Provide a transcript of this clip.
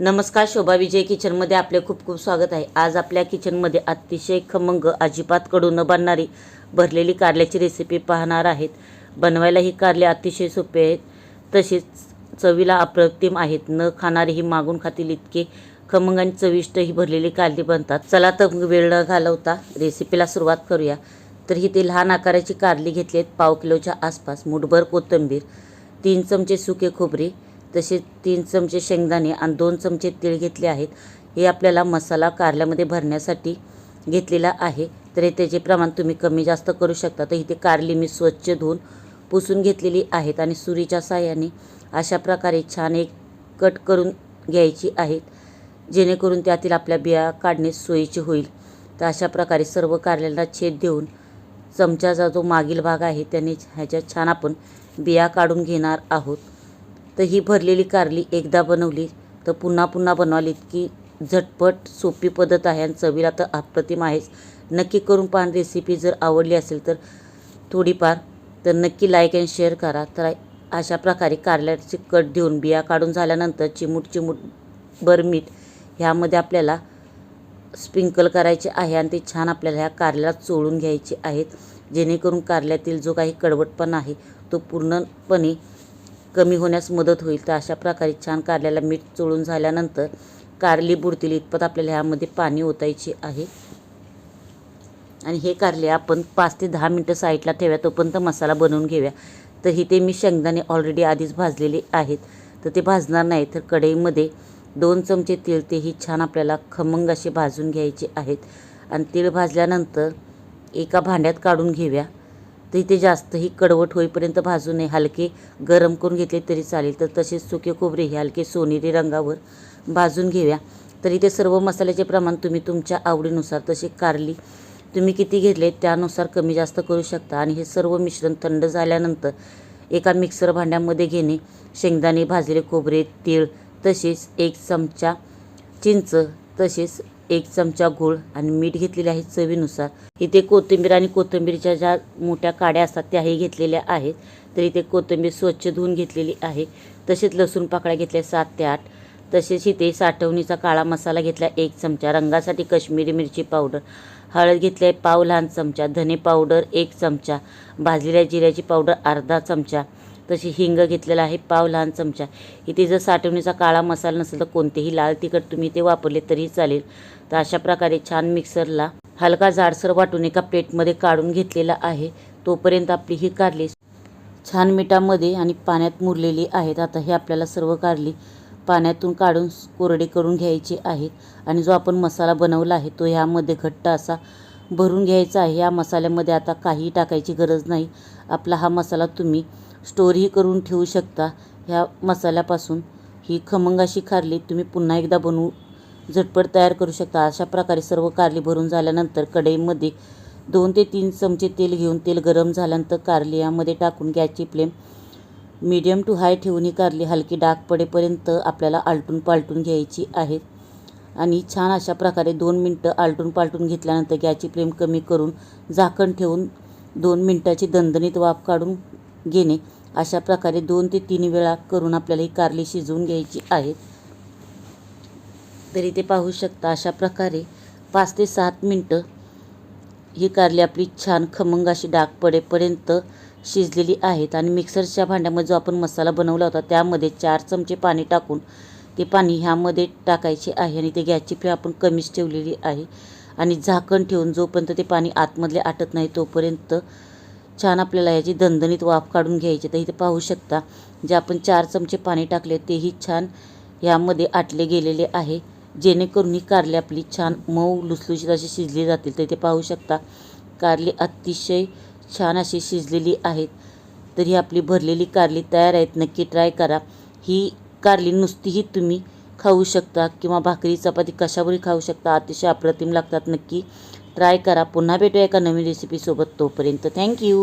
नमस्कार शोभा विजय किचनमध्ये आपले खूप खूप स्वागत आहे. आज आपल्या किचनमध्ये अतिशय खमंग अजिबात कडू न बनणारी भरलेली कारल्याची रेसिपी पाहणार आहेत. बनवायला ही कारले अतिशय सोपे आहेत. तसेच चवीला अप्रतिम आहेत. न खाणारी ही मागून खातील इतके खमंग आणि चविष्ट ही भरलेली कारली बनतात. चला तर वेळ न घालवता रेसिपीला सुरुवात करूया. तर ही ते लहान आकाराची कारली घेतली आहेत. पाव किलोच्या आसपास मुठभर कोथिंबीर तीन चमचे सुके खोबरे तसे तीन चमचे शेंगदाणे आणि दोन चमचे तीळ घेतले आहेत. हे आपल्याला मसाला कारल्यामध्ये भरण्यासाठी घेतलेला आहे. तर हे त्याचे प्रमाण तुम्ही कमी जास्त करू शकता. तर इथे कारली मी स्वच्छ धुवून पुसून घेतलेली आहेत आणि सुरीच्या साह्याने अशा प्रकारे छान एक कट करून घ्यायची आहेत. जेणेकरून त्यातील आपल्या बिया काढणे सोयीचे होईल. तर अशा प्रकारे सर्व कारल्याला छेद देऊन चमच्याचा जो मागील भाग आहे त्याने ह्याच्यात छान आपण बिया काढून घेणार आहोत. तर ही भरलेली कारली एकदा बनवली तर पुन्हा पुन्हा बनवाली. की झटपट सोपी पद्धत आहे आणि चवीला तर अप्रतिम आहेच. नक्की करून पाहण रेसिपी जर आवडली असेल तर थोडीफार तर नक्की लाईक अँड शेअर करा. तर अशा प्रकारे कारल्याची कट देऊन बिया काढून झाल्यानंतर चिमूट चिमूट बरमीठ ह्यामध्ये आपल्याला स्प्रिंकल करायचे आहे आणि ते छान आपल्याला ह्या कारल्याला चोळून घ्यायचे आहेत. जेणेकरून कारल्यातील जो काही कडवटपणा आहे तो पूर्णपणे कमी होण्यास मदत होईल. तर अशा प्रकारे छान कारल्याला मीठ चोळून झाल्यानंतर कारली बुडतील इतपत आपल्याला ह्यामध्ये पाणी ओतायचे आहे. आणि हे कारले आपण पाच ते दहा मिनटं साईडला ठेव्या तोपर्यंत मसाला बनवून घेऊया तर इथे मी शेंगदाणे ऑलरेडी आधीच भाजलेले आहेत. तर ते भाजणार नाही तर कढईमध्ये दोन चमचे तीळ तेही छान आपल्याला खमंग असे भाजून घ्यायचे आहेत. आणि तेल भाजल्यानंतर एका भांड्यात काढून घेऊया तर इथे जास्तही कडवट होईपर्यंत भाजू नये. हलके गरम करून घेतले तरी चालेल. तर तसेच सुके खोबरे हे हलके सोनेरी रंगावर भाजून घेऊया. तर इथे सर्व मसाल्याचे प्रमाण तुम्ही तुमच्या आवडीनुसार तसे कारली तुम्ही किती घेतले त्यानुसार कमी जास्त करू शकता. आणि हे सर्व मिश्रण थंड झाल्यानंतर एका मिक्सर भांड्यामध्ये घेणे शेंगदाणे भाजले खोबरे तीळ तसेच एक चमचा चिंच तसेच एक चमचा गूळ आणि मीठ घेतलेले आहे चवीनुसार. इथे कोथिंबीर आणि कोथिंबीरच्या ज्या मोठ्या काड्या असतात त्याही घेतलेल्या आहेत. तर इथे कोथिंबीर स्वच्छ धुवून घेतलेली आहे. तसेच लसूण पाकळ्या घेतल्या सात ते आठ. तसेच इथे साठवणीचा काळा मसाला घेतला एक चमचा. रंगासाठी कश्मीरी मिरची पावडर. हळद घेतली आहे पाव लहान चमचा. धने पावडर एक चमचा. भाजलेल्या जिऱ्याची पावडर अर्धा चमचा. तशी हिंग घेतलेला आहे पाव लहान चमचा. इथे जर साठवणीचा काळा मसाला नसेल तर कोणतेही लाल तिखट तुम्ही ते वापरले तरी चालेल. तर अशा प्रकारे छान मिक्सरला हलका जाडसर वाटून एका प्लेटमध्ये काढून घेतलेला आहे. तोपर्यंत आपली ही कारली छान मिठामध्ये आणि पाण्यात मुरलेली आहेत. आता हे आपल्याला सर्व कारली पाण्यातून काढून कोरडे करून घ्यायचे आहेत आणि जो आपण मसाला बनवला आहे तो ह्यामध्ये घट्ट असा भरून घ्यायचा आहे. या मसाल्यामध्ये आता काही टाकायची गरज नाही. आपला हा मसाला तुम्ही स्टोरही करून ठेवू शकता. ह्या मसाल्यापासून ही खमंग अशी कारली तुम्ही पुन्हा एकदा बनवू झटपट तयार करू शकता. अशा प्रकारे सर्व कारली भरून झाल्यानंतर कढईमध्ये दोन ते तीन चमचे तेल घेऊन तेल गरम झाल्यानंतर कारली यामध्ये टाकून गॅसची फ्लेम. मीडियम टू हाय ठेवून ही कारली हलकी डाग पडेपर्यंत आपल्याला आलटून पालटून घ्यायची आहे. आणि छान अशा प्रकारे दोन मिनटं आलटून पालटून घेतल्यानंतर गॅसची फ्लेम कमी करून झाकण ठेवून दोन मिनटाची दणदणीत वाफ काढून घेणे. अशा प्रकारे दोन ते तीन वेळा करून आपल्याला ही कारली शिजवून घ्यायची आहे. तरी ते पाहू शकता अशा प्रकारे पाच ते सात मिनटं ही कारली आपली छान खमंग अशी डाग पडेपर्यंत शिजलेली आहेत. आणि मिक्सरच्या भांड्यामध्ये जो आपण मसाला बनवला होता त्यामध्ये चार चमचे पाणी टाकून ते पाणी ह्यामध्ये टाकायचे आहे आणि ते गॅसची फ्लेम आपण कमीच ठेवलेली आहे. आणि झाकण ठेवून जोपर्यंत ते पाणी आतमधले आटत नाही तोपर्यंत छान आपल्याला याची दणदणीत वाफ काढून घ्यायची तर इथे पाहू शकता जे आपण चार चमचे पाणी टाकले तेही छान ह्यामध्ये आटले गेलेले आहे. जेणेकरून ही कारली आपली छान मऊ लुसलुशीत अशी शिजली जातील. तर इथे पाहू शकता कारली अतिशय छान अशी शिजलेली आहेत. तर ही आपली भरलेली कारली तयार आहेत. नक्की ट्राय करा. ही कारली नुसतीही तुम्ही खाऊ शकता किंवा भाकरी चपाती कशावरही खाऊ शकता. अतिशय अप्रतिम लागतात नक्की. ट्राय करा. पुन्हा भेटूया एका नवीन रेसिपीसोबत तोपर्यंत थँक्यू